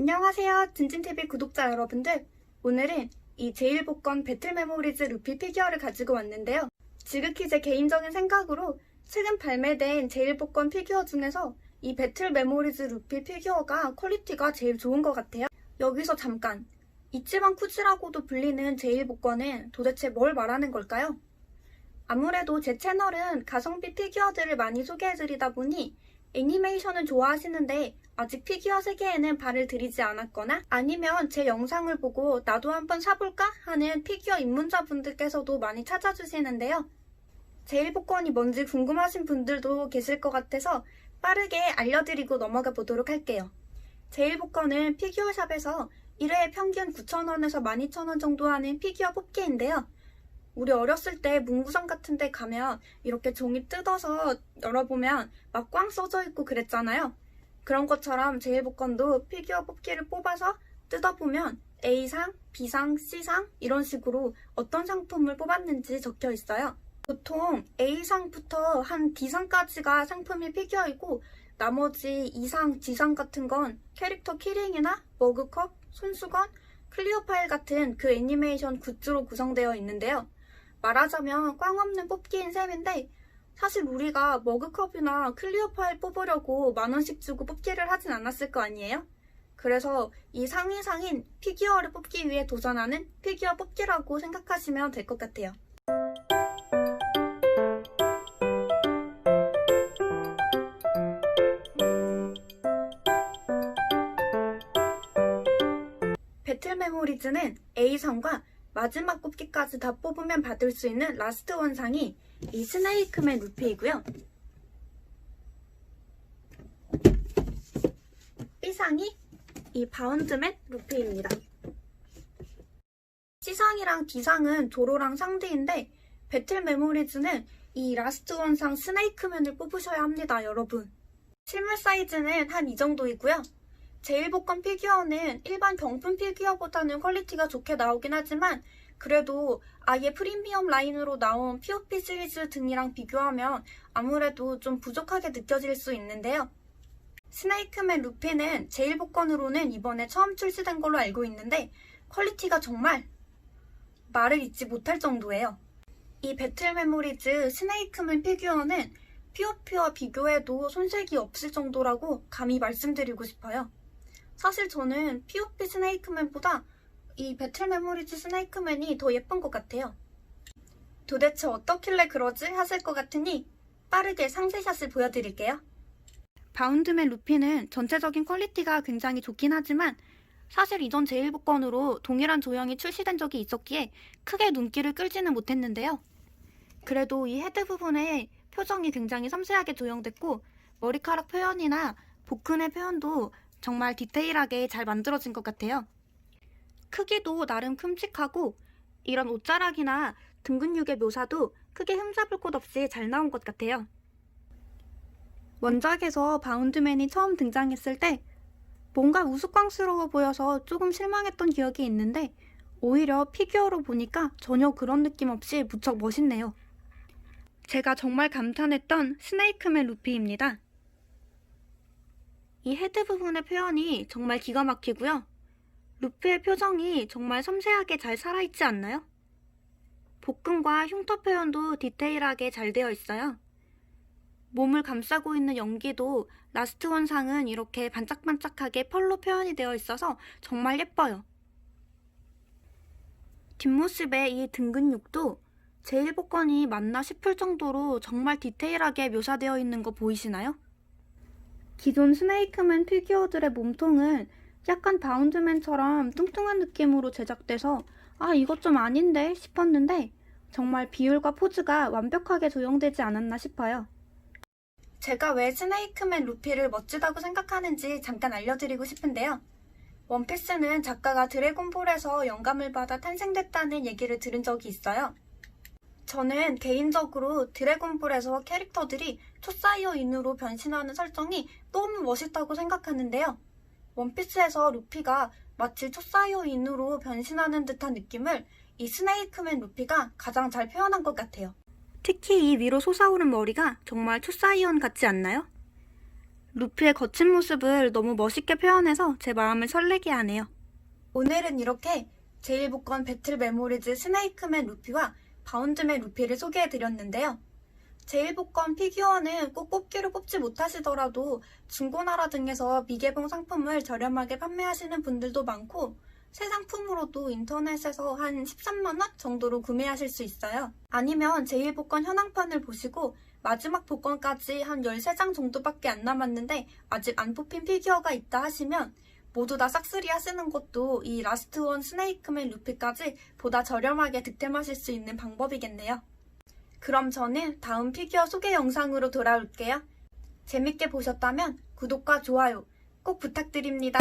안녕하세요. 진진TV 구독자 여러분들. 오늘은 이 제일복권 배틀 메모리즈 루피 피규어를 가지고 왔는데요. 지극히 제 개인적인 생각으로 최근 발매된 제일복권 피규어 중에서 이 배틀 메모리즈 루피 피규어가 퀄리티가 제일 좋은 것 같아요. 여기서 잠깐. 이치방 쿠즈라고도 불리는 제일복권은 도대체 뭘 말하는 걸까요? 아무래도 제 채널은 가성비 피규어들을 많이 소개해드리다 보니 애니메이션은 좋아하시는데 아직 피규어 세계에는 발을 들이지 않았거나 아니면 제 영상을 보고 나도 한번 사볼까 하는 피규어 입문자분들께서도 많이 찾아주시는데요. 제일 복권이 뭔지 궁금하신 분들도 계실 것 같아서 빠르게 알려드리고 넘어가 보도록 할게요. 제일 복권은 피규어샵에서 1회에 평균 9,000원에서 12,000원 정도 하는 피규어 뽑기인데요. 우리 어렸을 때 문구점 같은 데 가면 이렇게 종이 뜯어서 열어보면 막 꽝 써져 있고 그랬잖아요. 그런 것처럼 제일복권도 피규어 뽑기를 뽑아서 뜯어보면 A상, B상, C상 이런 식으로 어떤 상품을 뽑았는지 적혀 있어요. 보통 A상부터 한 D상까지가 상품이 피규어이고 나머지 E상, G상 같은 건 캐릭터 키링이나 머그컵, 손수건, 클리어 파일 같은 그 애니메이션 굿즈로 구성되어 있는데요. 말하자면 꽝 없는 뽑기인 셈인데 사실 우리가 머그컵이나 클리어 파일 뽑으려고 만 원씩 주고 뽑기를 하진 않았을 거 아니에요? 그래서 이 상위상인 피규어를 뽑기 위해 도전하는 피규어 뽑기라고 생각하시면 될 것 같아요. 배틀 메모리즈는 A상과 마지막 뽑기까지 다 뽑으면 받을 수 있는 라스트 원상이 이 스네이크맨 루피이고요. B상이 이 바운드맨 루피입니다. C상이랑 D상은 조로랑 상대인데 배틀 메모리즈는 이 라스트 원상 스네이크맨을 뽑으셔야 합니다, 여러분. 실물 사이즈는 한 이 정도이고요. 제일복권 피규어는 일반 경품 피규어보다는 퀄리티가 좋게 나오긴 하지만 그래도 아예 프리미엄 라인으로 나온 POP 시리즈 등이랑 비교하면 아무래도 좀 부족하게 느껴질 수 있는데요. 스네이크맨 루피는 제일복권으로는 이번에 처음 출시된 걸로 알고 있는데 퀄리티가 정말 말을 잇지 못할 정도예요. 이 배틀 메모리즈 스네이크맨 피규어는 POP와 비교해도 손색이 없을 정도라고 감히 말씀드리고 싶어요. 사실 저는 POP 스네이크맨보다 이 배틀 메모리즈 스네이크맨이 더 예쁜 것 같아요. 도대체 어떻길래 그러지 하실 것 같으니 빠르게 상세샷을 보여드릴게요. 바운드맨 루피는 전체적인 퀄리티가 굉장히 좋긴 하지만 사실 이전 제일복권으로 동일한 조형이 출시된 적이 있었기에 크게 눈길을 끌지는 못했는데요. 그래도 이 헤드 부분에 표정이 굉장히 섬세하게 조형됐고 머리카락 표현이나 복근의 표현도 정말 디테일하게 잘 만들어진 것 같아요. 크기도 나름 큼직하고 이런 옷자락이나 등 근육의 묘사도 크게 흠잡을 곳 없이 잘 나온 것 같아요. 원작에서 바운드맨이 처음 등장했을 때 뭔가 우스꽝스러워 보여서 조금 실망했던 기억이 있는데 오히려 피규어로 보니까 전혀 그런 느낌 없이 무척 멋있네요. 제가 정말 감탄했던 스네이크맨 루피입니다. 이 헤드 부분의 표현이 정말 기가 막히고요. 루피의 표정이 정말 섬세하게 잘 살아있지 않나요? 복근과 흉터 표현도 디테일하게 잘 되어 있어요. 몸을 감싸고 있는 연기도 라스트 원상은 이렇게 반짝반짝하게 펄로 표현이 되어 있어서 정말 예뻐요. 뒷모습의 이 등 근육도 제일복권이 맞나 싶을 정도로 정말 디테일하게 묘사되어 있는 거 보이시나요? 기존 스네이크맨 피규어들의 몸통은 약간 바운드맨처럼 뚱뚱한 느낌으로 제작돼서 아 이것 좀 아닌데 싶었는데 정말 비율과 포즈가 완벽하게 조형되지 않았나 싶어요. 제가 왜 스네이크맨 루피를 멋지다고 생각하는지 잠깐 알려드리고 싶은데요. 원피스는 작가가 드래곤볼에서 영감을 받아 탄생됐다는 얘기를 들은 적이 있어요. 저는 개인적으로 드래곤볼에서 캐릭터들이 초사이어인으로 변신하는 설정이 너무 멋있다고 생각하는데요. 원피스에서 루피가 마치 초사이어인으로 변신하는 듯한 느낌을 이 스네이크맨 루피가 가장 잘 표현한 것 같아요. 특히 이 위로 솟아오른 머리가 정말 초사이언 같지 않나요? 루피의 거친 모습을 너무 멋있게 표현해서 제 마음을 설레게 하네요. 오늘은 이렇게 제일 복권 배틀 메모리즈 스네이크맨 루피와 바운드맨 루피를 소개해드렸는데요. 제일 복권 피규어는 꼭 뽑기로 뽑지 못하시더라도 중고나라 등에서 미개봉 상품을 저렴하게 판매하시는 분들도 많고 새 상품으로도 인터넷에서 한 13만원 정도로 구매하실 수 있어요. 아니면 제일 복권 현황판을 보시고 마지막 복권까지 한 13장 정도밖에 안 남았는데 아직 안 뽑힌 피규어가 있다 하시면 모두 다 싹쓸이 하시는 것도 이 라스트 원 스네이크맨 루피까지 보다 저렴하게 득템하실 수 있는 방법이겠네요. 그럼 저는 다음 피규어 소개 영상으로 돌아올게요. 재밌게 보셨다면 구독과 좋아요 꼭 부탁드립니다.